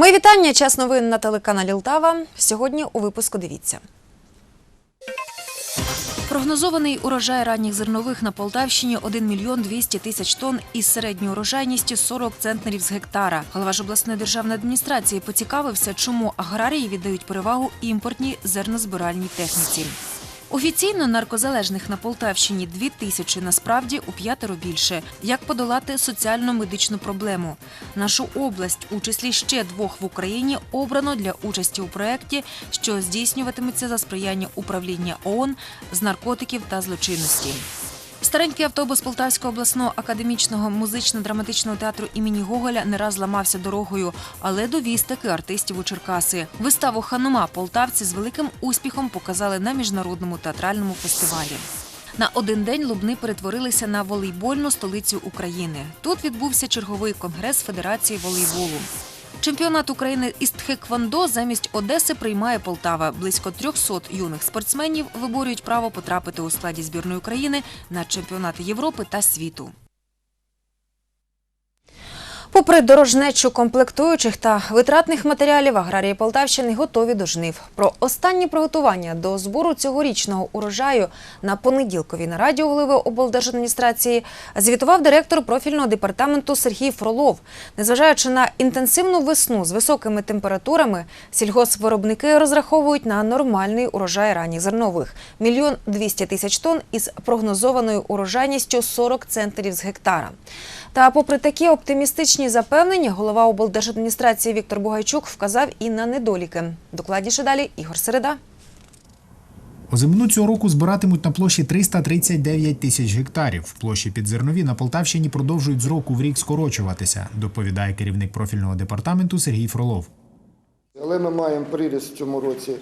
Мої вітання. Час новин на телеканалі Лтава. Сьогодні у випуску дивіться. Прогнозований урожай ранніх зернових на Полтавщині 1 мільйон 200 тисяч тонн із середньою урожайністю 40 центнерів з гектара. Голова ж обласної державної адміністрації поцікавився, чому аграрії віддають перевагу імпортній зернозбиральній техніці. Офіційно наркозалежних на Полтавщині дві тисячі, насправді у п'ятеро більше. Як подолати соціально-медичну проблему? Нашу область, у числі ще двох в Україні, обрано для участі у проєкті, що здійснюватиметься за сприяння управління ООН з наркотиків та злочинності. Старенький автобус Полтавського обласного академічного музично-драматичного театру імені Гоголя не раз ламався дорогою, але довіз таки артистів у Черкаси. Виставу Ханума полтавці з великим успіхом показали на міжнародному театральному фестивалі. На один день Лубни перетворилися на волейбольну столицю України. Тут відбувся черговий конгрес Федерації волейболу. Чемпіонат України із тхеквондо замість Одеси приймає Полтава. Близько 300 юних спортсменів виборюють право потрапити у складі збірної України на чемпіонати Європи та світу. Попри дорожнечу комплектуючих та витратних матеріалів, аграрії Полтавщини готові до жнив. Про останні приготування до збору цьогорічного урожаю на понеділковій нараді у голови облдержадміністрації звітував директор профільного департаменту Сергій Фролов. Незважаючи на інтенсивну весну з високими температурами, сільгоспвиробники розраховують на нормальний урожай ранніх зернових – мільйон 200 тисяч тонн із прогнозованою урожайністю 40 центнерів з гектара. Та попри такі оптимістичні запевнення, голова облдержадміністрації Віктор Бугайчук вказав і на недоліки. Докладніше далі Ігор Середа. Озимину цього року збиратимуть на площі 339 тисяч гектарів. Площі підзернові на Полтавщині продовжують з року в рік скорочуватися, доповідає керівник профільного департаменту Сергій Фролов. Але ми маємо приріст в цьому році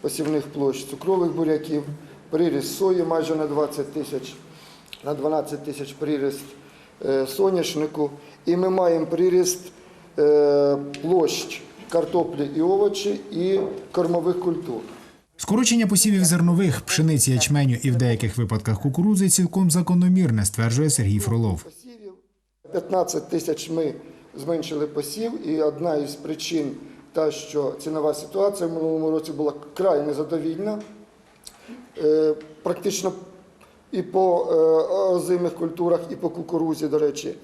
посівних площ цукрових буряків, приріст сої майже на 20 тисяч, на 12 тисяч приріст е, соняшнику. І ми маємо приріст е, площ картоплі і овочі і кормових культур. Скорочення посівів зернових, пшениці, ячменю і в деяких випадках кукурудзи цілком закономірне, стверджує Сергій Фролов. Посівів 15 тисяч ми зменшили посів, і одна із причин та, що цінова ситуація в минулому році була край незадовільна. Е, Практично і по е, озимих культурах, і по кукурузі, до речі.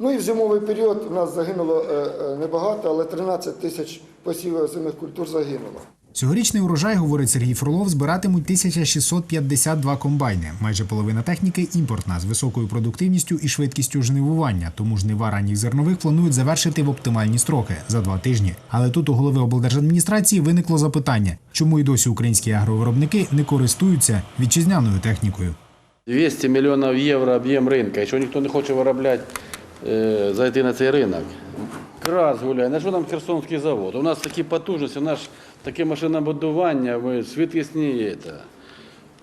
Ну і в зимовий період у нас загинуло е, е, небагато, але 13 тисяч посівів озимих культур загинуло. Цьогорічний урожай, говорить Сергій Фролов, збиратимуть 1652 комбайни. Майже половина техніки імпортна з високою продуктивністю і швидкістю жнивування. Тому жнива ранніх зернових планують завершити в оптимальні строки за два тижні. Але тут у голови облдержадміністрації виникло запитання, чому й досі українські агровиробники не користуються вітчизняною технікою. 200 мільйонів євро об'єм ринку, якщо ніхто не хоче виробляти, зайти на цей ринок. Крас гуляє, на що нам Херсонський завод? У нас такі потужності, у нас таке машинобудування, ми швидкісні це,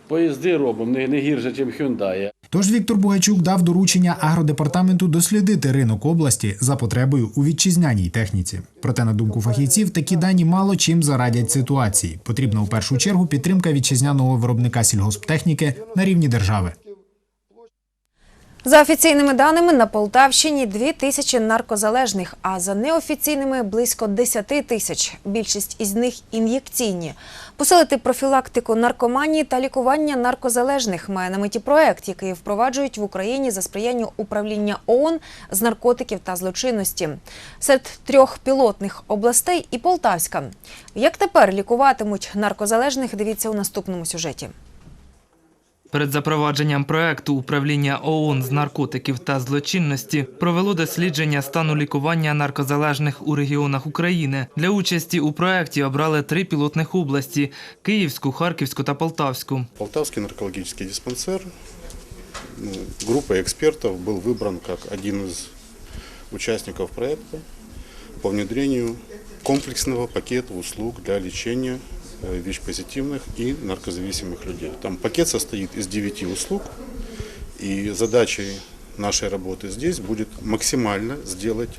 поїзди робимо, не, не гірше, ніж Hyundai. Тож Віктор Бугачук дав доручення агродепартаменту дослідити ринок області за потребою у вітчизняній техніці. Проте, на думку фахівців, такі дані мало чим зарадять ситуації. Потрібна у першу чергу підтримка вітчизняного виробника сільгосптехніки на рівні держави. За офіційними даними, на Полтавщині 2 тисячі наркозалежних, а за неофіційними – близько 10 тисяч. Більшість із них ін'єкційні. Посилити профілактику наркоманії та лікування наркозалежних має на меті проект, який впроваджують в Україні за сприяння управління ООН з наркотиків та злочинності. Серед трьох пілотних областей і Полтавська. Як тепер лікуватимуть наркозалежних, дивіться у наступному сюжеті. Перед запровадженням проекту управління ООН з наркотиків та злочинності провело дослідження стану лікування наркозалежних у регіонах України. Для участі у проекті обрали три пілотних області: Київську, Харківську та Полтавську. Полтавский наркологический диспансер ну, группой экспертов был выбран как один из участников проекта по внедрению комплексного пакета услуг для лечения э, ВИЧ-позитивных и наркозависимых людей. Там пакет состоит из 9 услуг, и задачей нашей работы здесь будет максимально сделать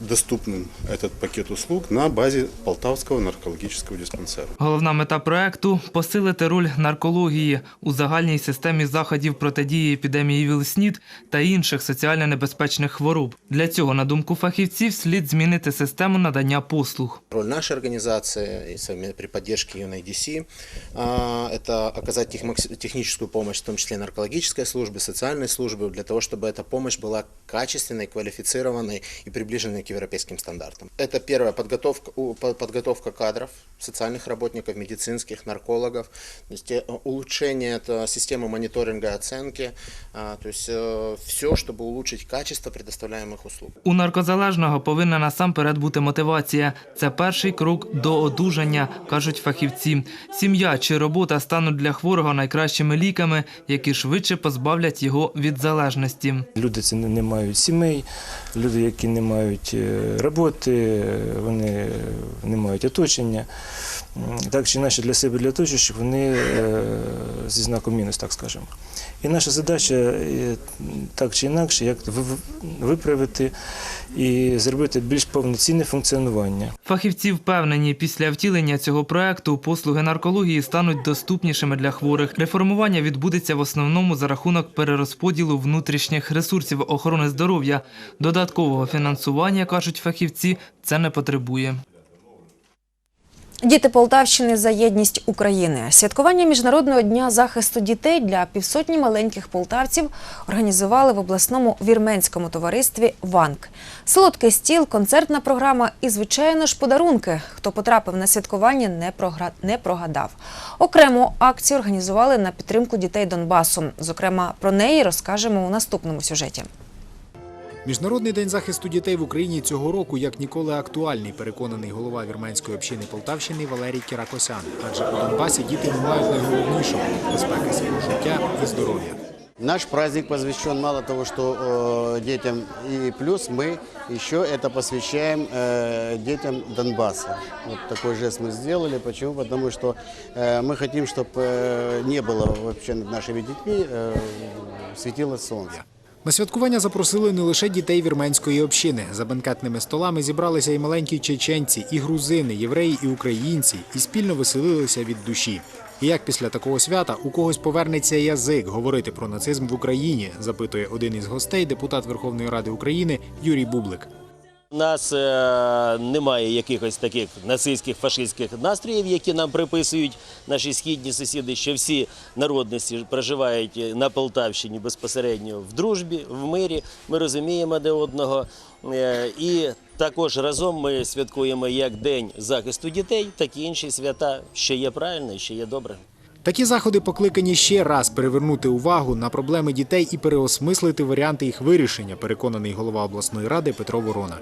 доступным этот пакет услуг на базе Полтавского наркологического диспансера. Головна мета проекту посилити роль наркології у загальній системі заходів протидії епідемії ВІЛ-СНІД та інших соціально небезпечних хвороб. Для цього, на думку фахівців, слід змінити систему надання послуг. Роль нашей организации и совме- при поддержке UNIDC а, – это оказать тех- макс- техническую помощь, в том числе наркологической службе, социальной службе, для того, чтобы эта помощь была качественной, квалифицированной и приближенной к европейским стандартам. Это первое – подготовка, у- по- подготовка кадров, социальных работников, медицинских, наркологов, то есть э, улучшение это системы мониторинга и оценки, а, то есть все, чтобы улучшить качество предоставляемых услуг. У наркозалежного повинна насамперед бути мотивація. Це перший крок до одужання, кажуть фахівці. Сім'я чи робота стануть для хворого найкращими ліками, які швидше позбавлять його від залежності. Люди це не не мають сімей, люди, які не мають е, роботи, вони не мають оточення. Так чи інакше для себе, для оточуючих, вони е, зі знаком мінус, так скажемо. І наша задача е, так чи інакше, як ви- ви- виправити і зробити більш повноцінне функціонування. Фахівці впевнені, після втілення цього проекту послуги наркології стануть доступнішими для хворих. Реформування відбудеться в основному за рахунок перерозподілу внутрішніх ресурсів охорони здоров'я. Додаткового фінансування, кажуть фахівці, це не потребує. Діти Полтавщини за єдність України. Святкування Міжнародного дня захисту дітей для півсотні маленьких полтавців організували в обласному вірменському товаристві ВАНК. Солодкий стіл, концертна програма і, звичайно ж, подарунки. Хто потрапив на святкування, не, програ... прогадав. Окрему акцію організували на підтримку дітей Донбасу. Зокрема, про неї розкажемо у наступному сюжеті. Міжнародний день захисту дітей в Україні цього року як ніколи актуальний, переконаний голова вірменської общини Полтавщини Валерій Кіракосян. Адже у Донбасі діти не мають найголовнішого безпеки свого життя і здоров'я. Наш праздник посвящен мало того, что э, детям, и плюс мы еще это посвящаем э, детям Донбасса. Вот такой жест мы сделали. Почему? Потому что э, мы хотим, чтобы э, не было вообще над нашими детьми э, светило солнце. На святкування запросили не лише дітей вірменської общини. За бенкетними столами зібралися і маленькі чеченці, і грузини, євреї, і українці, і спільно веселилися від душі. І як після такого свята у когось повернеться язик говорити про нацизм в Україні, запитує один із гостей, депутат Верховної Ради України Юрій Бублик. У нас е, немає якихось таких нацистських фашистських настроїв, які нам приписують наші східні сусіди, що всі народності проживають на Полтавщині безпосередньо в дружбі, в мирі. Ми розуміємо один одного. Е, і також разом ми святкуємо як День захисту дітей, так і інші свята, що є правильно що є добре. Такі заходи покликані ще раз перевернути увагу на проблеми дітей і переосмислити варіанти їх вирішення, переконаний голова обласної ради Петро Ворона.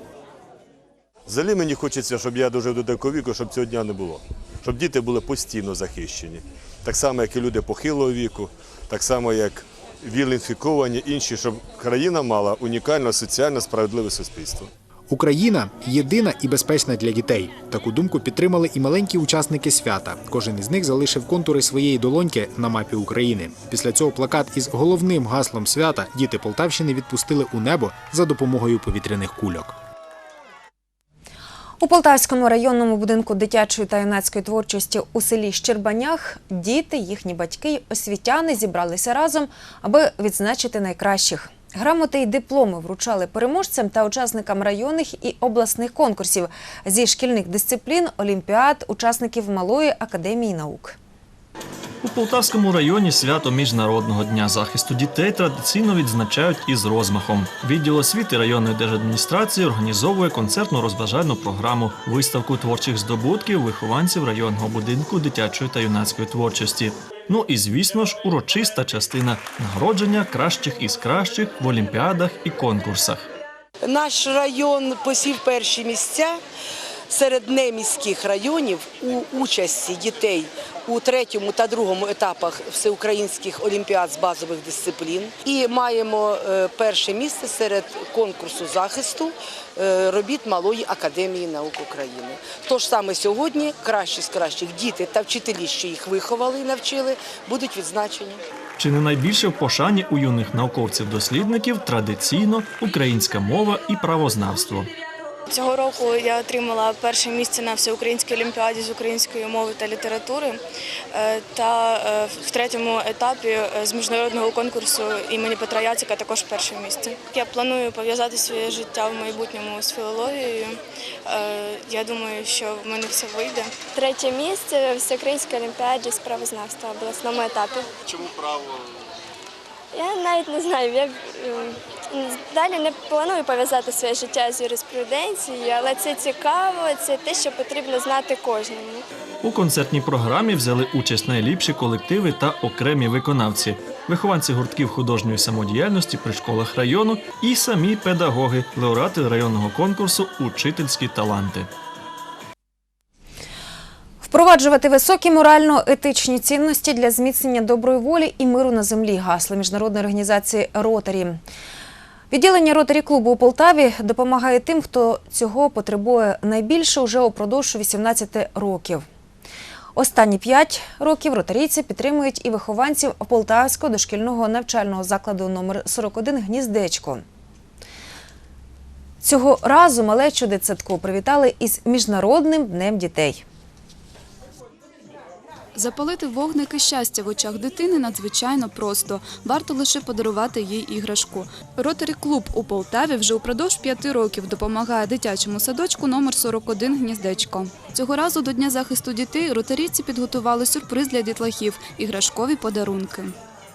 Взагалі мені хочеться, щоб я дожив до такого віку, щоб цього дня не було. Щоб діти були постійно захищені. Так само, як і люди похилого віку, так само, як віл-інфіковані, інші, щоб країна мала унікальне соціально справедливе суспільство. Україна єдина і безпечна для дітей. Таку думку підтримали і маленькі учасники свята. Кожен із них залишив контури своєї долоньки на мапі України. Після цього плакат із головним гаслом свята діти Полтавщини відпустили у небо за допомогою повітряних кульок. У Полтавському районному будинку дитячої та юнацької творчості у селі Щербанях діти, їхні батьки й освітяни зібралися разом, аби відзначити найкращих. Грамоти й дипломи вручали переможцям та учасникам районних і обласних конкурсів зі шкільних дисциплін, олімпіад, учасників Малої академії наук. У Полтавському районі свято Міжнародного дня захисту дітей традиційно відзначають із розмахом. Відділ освіти районної держадміністрації організовує концертну розважальну програму, виставку творчих здобутків вихованців районного будинку дитячої та юнацької творчості. Ну і звісно ж, урочиста частина нагородження кращих із кращих в олімпіадах і конкурсах. Наш район посів перші місця серед неміських районів у участі дітей у третьому та другому етапах всеукраїнських олімпіад з базових дисциплін. І маємо е, перше місце серед конкурсу захисту е, робіт Малої академії наук України. Тож саме сьогодні кращі з кращих діти та вчителі, що їх виховали і навчили, будуть відзначені. Чи не найбільше в пошані у юних науковців-дослідників традиційно українська мова і правознавство. Цього року я отримала перше місце на всеукраїнській олімпіаді з української мови та літератури е, та е, в третьому етапі е, з міжнародного конкурсу імені Петра Яцика також перше місце. Я планую пов'язати своє життя в майбутньому з філологією. Я думаю, що в мене все вийде. Третє місце в всеукраїнській олімпіаді з правознавства в обласному етапі. Чому право? Я навіть не знаю. Я далі не планую пов'язати своє життя з юриспруденцією, але це цікаво, це те, що потрібно знати кожному. У концертній програмі взяли участь найліпші колективи та окремі виконавці, вихованці гуртків художньої самодіяльності при школах району і самі педагоги, лауреати районного конкурсу Учительські таланти. Впроваджувати високі морально-етичні цінності для зміцнення доброї волі і миру на землі. Гасло міжнародної організації Ротарі. Відділення Ротарі клубу у Полтаві допомагає тим, хто цього потребує найбільше уже упродовж 18 років. Останні п'ять років ротарійці підтримують і вихованців Полтавського дошкільного навчального закладу номер 41 «Гніздечко». Цього разу малечу дитсадку привітали із Міжнародним днем дітей. Запалити вогники щастя в очах дитини надзвичайно просто. Варто лише подарувати їй іграшку. Ротарі клуб у Полтаві вже упродовж п'яти років допомагає дитячому садочку номер 41 «Гніздечко». Цього разу до Дня захисту дітей ротарійці підготували сюрприз для дітлахів – іграшкові подарунки.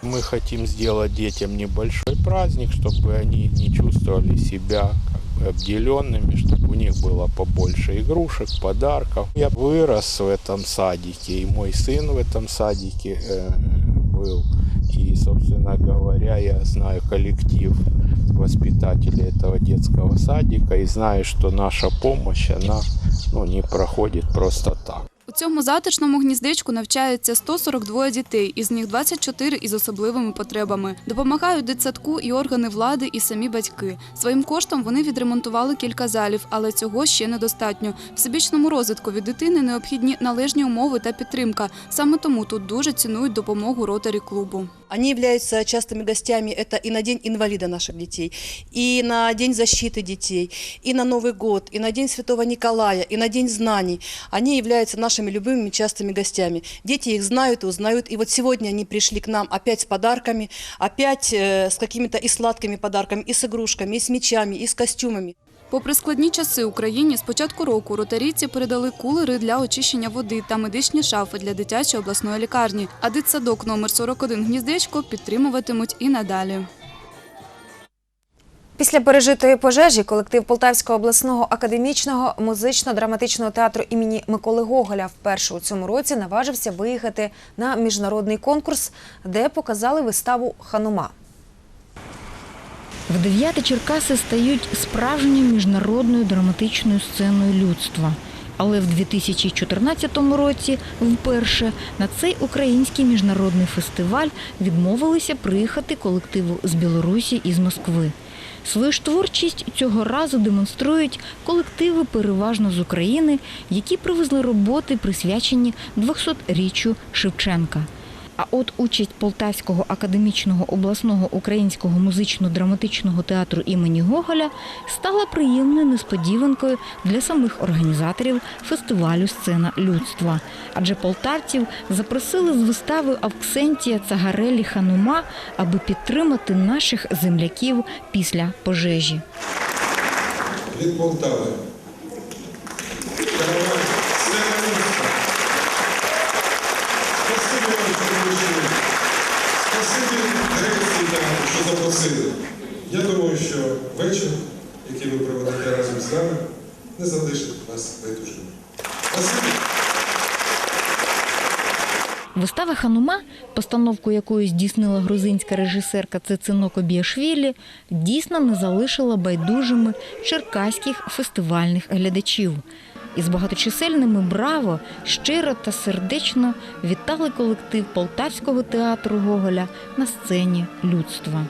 Мы хотим сделать детям небольшой праздник, чтобы они не чувствовали себя как бы обделенными, чтобы у них было побольше игрушек, подарков. Я вырос в этом садике, и мой сын в этом садике э, был. И, собственно говоря, я знаю коллектив воспитателей этого детского садика и знаю, что наша помощь, она ну, не проходит просто так. У цьому затишному гніздечку навчаються 142 дітей, із них 24 із особливими потребами. Допомагають дитсадку і органи влади, і самі батьки. Своїм коштом вони відремонтували кілька залів, але цього ще недостатньо. Всебічному розвитку від дитини необхідні належні умови та підтримка. Саме тому тут дуже цінують допомогу ротарі клубу. Они являются частыми гостями это и на День инвалида наших детей, и на День защиты детей, и на Новый год, и на День Святого Николая, и на День знаний. Они являются нашими любимыми частыми гостями. Дети их знают и узнают. И вот сегодня они пришли к нам опять с подарками, опять э, с какими-то и сладкими подарками, и с игрушками, и с мечами, и с костюмами. Попри складні часи Україні, з початку року ротарійці передали кулери для очищення води та медичні шафи для дитячої обласної лікарні. А дитсадок номер 41 «Гніздечко» підтримуватимуть і надалі. Після пережитої пожежі колектив Полтавського обласного академічного музично-драматичного театру імені Миколи Гоголя вперше у цьому році наважився виїхати на міжнародний конкурс, де показали виставу Ханума. В дев'яти Черкаси стають справжньою міжнародною драматичною сценою людства. Але в 2014 році вперше на цей український міжнародний фестиваль відмовилися приїхати колективу з Білорусі і з Москви. Свою ж творчість цього разу демонструють колективи переважно з України, які привезли роботи, присвячені 200-річчю Шевченка. А от участь Полтавського академічного обласного українського музично-драматичного театру імені Гоголя стала приємною несподіванкою для самих організаторів фестивалю Сцена людства. Адже полтавців запросили з вистави Авксентія Цагарелі Ханума, аби підтримати наших земляків після пожежі. Від Полтави. Караван «Сцена людства». Спасибі вам. Спасибі театру, що запросили. Я думаю, що вечір, який ви проведете разом з нами, не залишить вас байдужими. Спасибі. Вистава Ханума, постановку якої здійснила грузинська режисерка Цециноко Біашвілі, дійсно не залишила байдужими черкаських фестивальних глядачів. Із багаточисельними браво щиро та сердечно вітали колектив Полтавського театру Гоголя на сцені людства.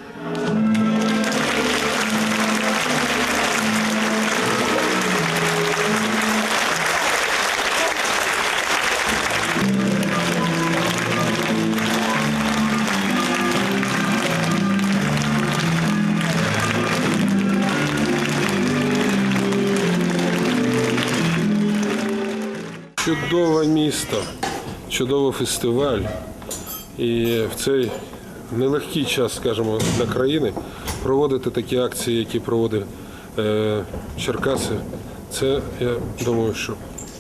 Чудове місто, чудовий фестиваль. І в цей нелегкий час, скажімо, для країни проводити такі акції, які проводить е, Черкаси, це, я думаю, що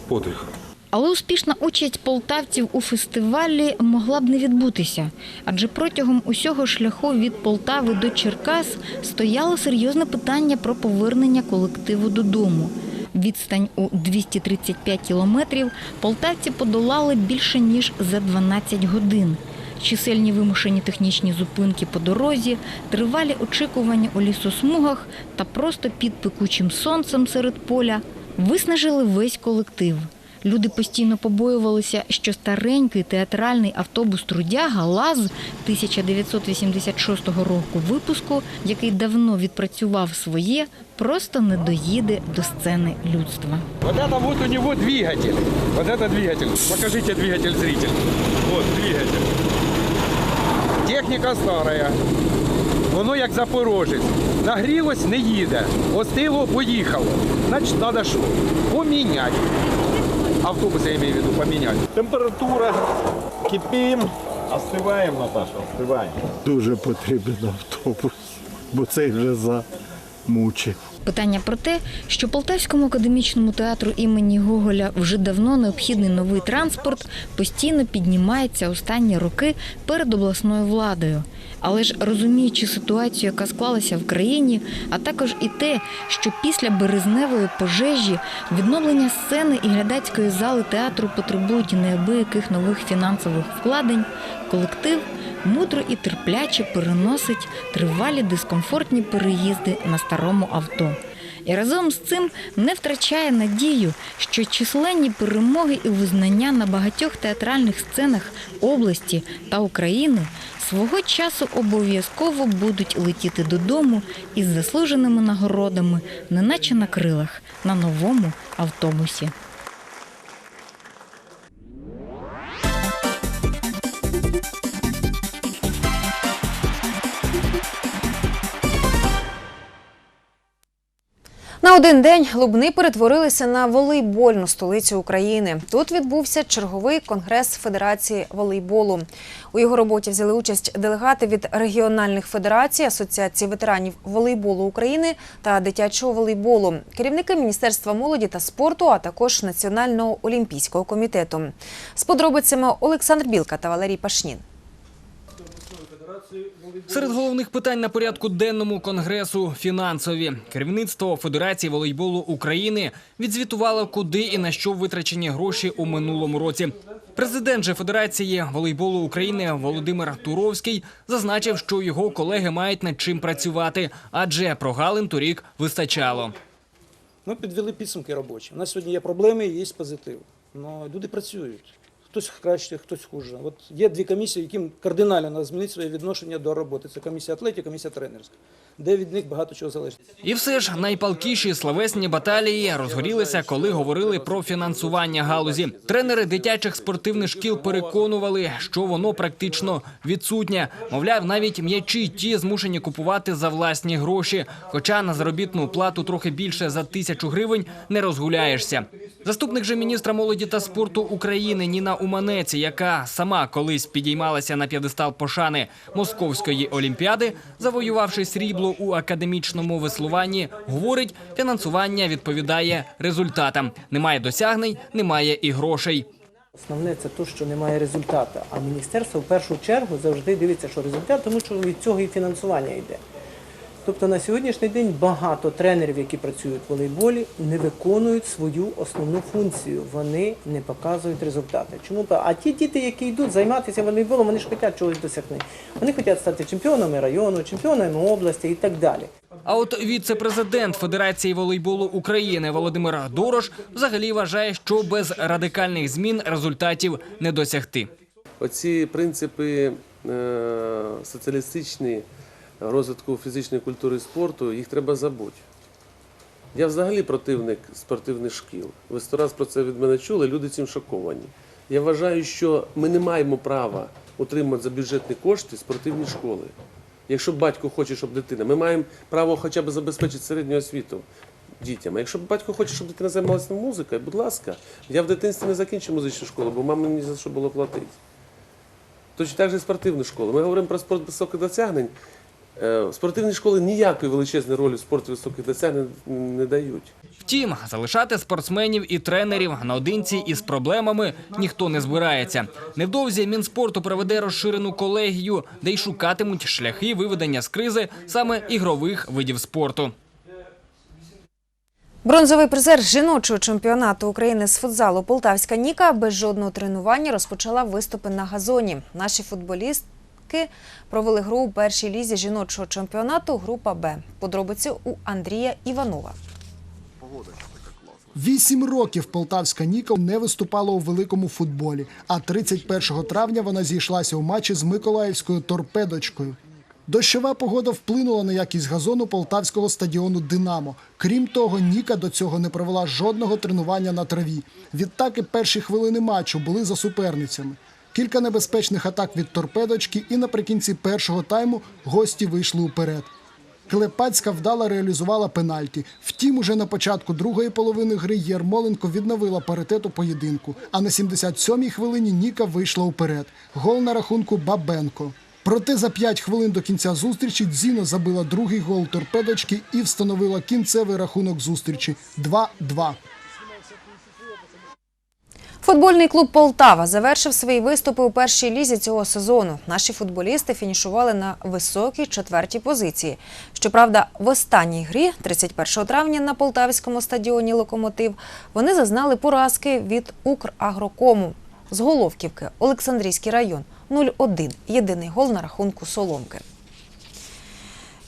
подвиг. Але успішна участь полтавців у фестивалі могла б не відбутися, адже протягом усього шляху від Полтави до Черкас стояло серйозне питання про повернення колективу додому. Відстань у 235 кілометрів полтавці подолали більше ніж за 12 годин. Чисельні вимушені технічні зупинки по дорозі, тривалі очікування у лісосмугах та просто під пекучим сонцем серед поля виснажили весь колектив. Люди постійно побоювалися, що старенький театральний автобус Трудяга ЛАЗ 1986 року випуску, який давно відпрацював своє, просто не доїде до сцени людства. Вот это вот у него двигатель. Вот это двигатель. Покажите двигатель зритель. Вот двигатель. Техніка стара. Воно як запорожець. Нагрілось, не їде. Остило, поїхало. Значить, треба що? Поміняти. Автобус я имею в виду поміняти. Температура. кипим, остываем, Наташа, остываем. Дуже потрібен автобус, бо цей вже замучив. Питання про те, що Полтавському академічному театру імені Гоголя вже давно необхідний новий транспорт, постійно піднімається останні роки перед обласною владою. Але ж розуміючи ситуацію, яка склалася в країні, а також і те, що після березневої пожежі відновлення сцени і глядацької зали театру потребують неабияких нових фінансових вкладень, колектив мудро і терпляче переносить тривалі дискомфортні переїзди на старому авто. І разом з цим не втрачає надію, що численні перемоги і визнання на багатьох театральних сценах області та України свого часу обов'язково будуть летіти додому із заслуженими нагородами, неначе на крилах, на новому автобусі. Один день Лубни перетворилися на волейбольну столицю України. Тут відбувся черговий конгрес Федерації волейболу. У його роботі взяли участь делегати від регіональних федерацій, Асоціації ветеранів волейболу України та дитячого волейболу, керівники Міністерства молоді та спорту, а також Національного олімпійського комітету. З подробицями Олександр Білка та Валерій Пашнін. Серед головних питань на порядку денному конгресу фінансові керівництво Федерації волейболу України відзвітувало, куди і на що витрачені гроші у минулому році. Президент же Федерації волейболу України Володимир Туровський зазначив, що його колеги мають над чим працювати, адже прогалин торік вистачало. Ми підвели підсумки робочі. У нас сьогодні є проблеми, є позитив. Но люди працюють. Хтось краще, хтось хуже. От є дві комісії, яким кардинально треба змінити своє відношення до роботи. Це комісія атлетів, комісія тренерська, де від них багато чого залежить. І все ж найпалкіші словесні баталії розгорілися, коли говорили про фінансування галузі. Тренери дитячих спортивних шкіл переконували, що воно практично відсутнє. Мовляв, навіть м'ячі ті змушені купувати за власні гроші. Хоча на заробітну плату трохи більше за тисячу гривень не розгуляєшся. Заступник же міністра молоді та спорту України Ніна Уманець, яка сама колись підіймалася на п'єдестал пошани Московської олімпіади, завоювавши срібло у академічному веслуванні, говорить, фінансування відповідає результатам. Немає досягнень, немає і грошей. Основне це те, що немає результату. А міністерство в першу чергу завжди дивиться, що результат, тому що від цього і фінансування йде. Тобто на сьогоднішній день багато тренерів, які працюють в волейболі, не виконують свою основну функцію. Вони не показують результати. Чому а ті діти, які йдуть займатися волейболом, вони ж хочуть чогось досягти. Вони хочуть стати чемпіонами району, чемпіонами області і так далі. А от віце-президент Федерації волейболу України Володимир Дорош взагалі вважає, що без радикальних змін результатів не досягти. Оці принципи е, соціалістичні розвитку фізичної культури і спорту, їх треба забути. Я взагалі противник спортивних шкіл. Ви сто раз про це від мене чули, люди цим шоковані. Я вважаю, що ми не маємо права утримувати за бюджетні кошти спортивні школи. Якщо батько хоче, щоб дитина, ми маємо право хоча б забезпечити середню освіту. дітям. А якщо батько хоче, щоб дитина займалася музикою, будь ласка, я в дитинстві не закінчив музичну школу, бо мамі ні за що було платити. Точно так же і спортивну школу. Ми говоримо про спорт високих досягнень. Е, Спортивні школи ніякої величезної ролі в спорті високих досягнень не дають. Втім, залишати спортсменів і тренерів наодинці із проблемами ніхто не збирається. Невдовзі Мінспорту проведе розширену колегію, де й шукатимуть шляхи виведення з кризи саме ігрових видів спорту. Бронзовий призер жіночого чемпіонату України з футзалу Полтавська Ніка без жодного тренування розпочала виступи на газоні. Наші футболістки провели гру у першій лізі жіночого чемпіонату група Б. Подробиці у Андрія Іванова. Вісім років полтавська Ніка не виступала у великому футболі. А 31 травня вона зійшлася у матчі з Миколаївською торпедочкою. Дощова погода вплинула на якість газону полтавського стадіону Динамо. Крім того, Ніка до цього не провела жодного тренування на траві. Відтак і перші хвилини матчу були за суперницями. Кілька небезпечних атак від торпедочки, і наприкінці першого тайму гості вийшли уперед. Клепацька вдало реалізувала пенальті. Втім, уже на початку другої половини гри Єрмоленко відновила паритет у поєдинку. А на 77-й хвилині Ніка вийшла уперед. Гол на рахунку Бабенко. Проте за 5 хвилин до кінця зустрічі Дзіно забила другий гол торпедочки і встановила кінцевий рахунок зустрічі 2-2. Футбольний клуб Полтава завершив свої виступи у першій лізі цього сезону. Наші футболісти фінішували на високій четвертій позиції. Щоправда, в останній грі, 31 травня, на полтавському стадіоні Локомотив, вони зазнали поразки від Украгрокому з Головківки, Олександрійський район 0-1. Єдиний гол на рахунку Соломки.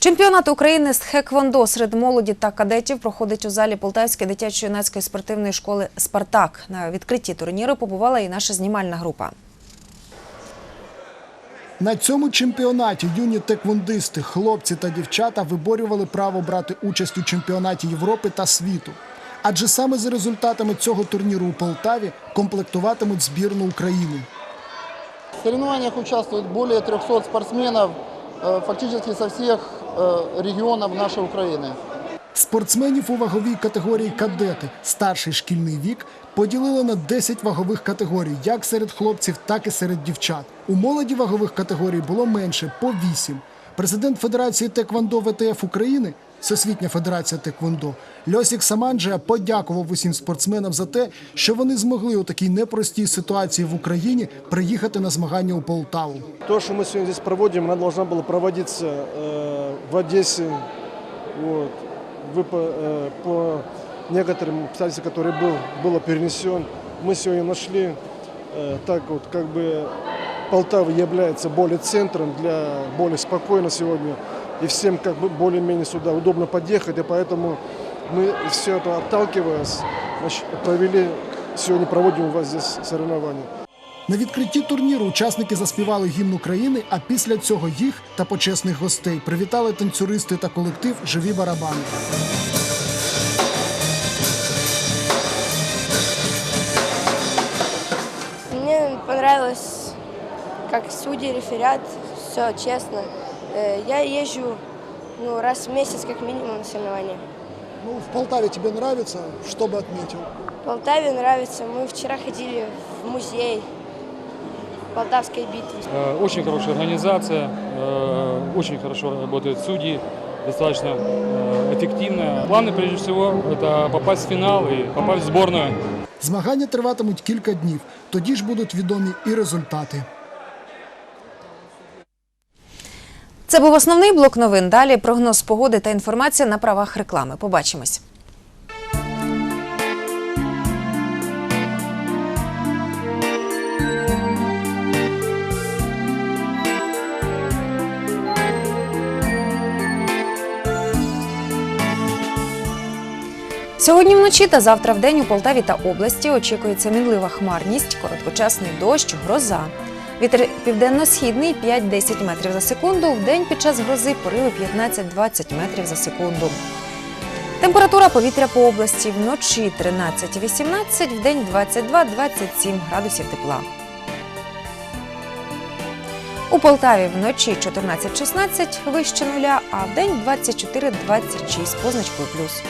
Чемпіонат України з хеквондо серед молоді та кадетів проходить у залі Полтавської дитячо-юнацької спортивної школи Спартак. На відкритті турніру побувала і наша знімальна група. На цьому чемпіонаті юні теквондисти, хлопці та дівчата виборювали право брати участь у чемпіонаті Європи та світу. Адже саме за результатами цього турніру у Полтаві комплектуватимуть збірну України. В соревнованиях участвует более 300 спортсменов э, фактически со всех э, регионов нашей Украины. Спортсменів у ваговій категорії кадети старший шкільний вік поділили на 10 вагових категорій, як серед хлопців, так і серед дівчат. У молоді вагових категорій було менше по 8. Президент Федерації Теквондо ВТФ України, Всесвітня Федерація Теквондо, Льосік Саманджия подякував усім спортсменам за те, що вони змогли у такій непростій ситуації в Україні приїхати на змагання у Полтаву. То, что мы сегодня здесь проводим, она должна была проводиться э, в Одессе. Вот. Вы по, э, по некоторым обстоятельствам, который был, было перенесен, мы сегодня нашли, э, так вот как бы Полтава является более центром для более спокойно сегодня. И всем как бы более-менее сюда удобно подъехать, и поэтому мы все это отталкиваясь, значит, провели, сегодня проводим у вас здесь соревнования. На відкритті турніру учасники заспівали гімн України, а після цього їх та почесних гостей привітали танцюристи та колектив Живі барабани. Мне понравилось, как судьи, реферят, все честно. Э, Я езжу ну, раз в месяц как минимум на соревнования. Ну, в Полтаве тебе нравится, что бы отметил? В Полтаве нравится. Мы вчера ходили в музей Полтавской битвы. Э, Очень хорошая организация, э, очень хорошо работают судьи, достаточно э, эффективно. Планы, прежде всего, это попасть в финал и попасть в сборную. Змагання триватимуть кілька днів. Тоді ж будуть відомі і результати. Це був основний блок новин. Далі прогноз погоди та інформація на правах реклами. Побачимось. Сьогодні вночі та завтра вдень у Полтаві та області очікується мінлива хмарність, короткочасний дощ, гроза. Вітер південно-східний 5-10 метрів за секунду. Вдень під час грози пориви 15-20 метрів за секунду. Температура повітря по області вночі 13-18, вдень 22-27 градусів тепла. У Полтаві вночі 14-16 вище нуля, а вдень 24-26 позначкою плюс.